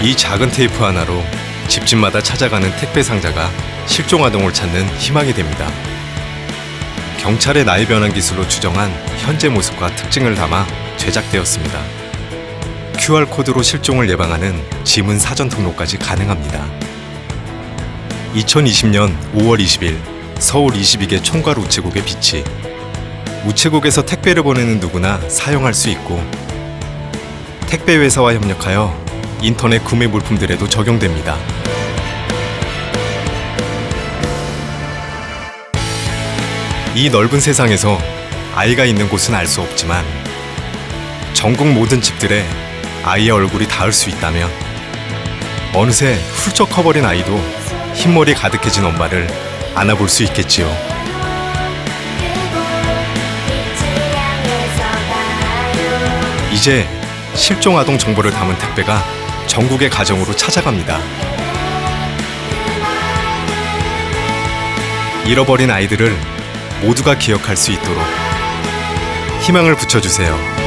이 작은 테이프 하나로 집집마다 찾아가는 택배 상자가 실종 아동을 찾는 희망이 됩니다. 경찰의 나이 변환 기술로 추정한 현재 모습과 특징을 담아 제작되었습니다. QR코드로 실종을 예방하는 지문 사전 등록까지 가능합니다. 2020년 5월 20일 서울 22개 총괄 우체국의 비치. 우체국에서 택배를 보내는 누구나 사용할 수 있고 택배 회사와 협력하여 인터넷 구매 물품들에도 적용됩니다. 이 넓은 세상에서 아이가 있는 곳은 알 수 없지만 전국 모든 집들에 아이의 얼굴이 닿을 수 있다면 어느새 훌쩍 커버린 아이도 흰머리 가득해진 엄마를 안아볼 수 있겠지요. 이제 실종 아동 정보를 담은 택배가 전국의 가정으로 찾아갑니다. 잃어버린 아이들을 모두가 기억할 수 있도록 희망을 붙여주세요.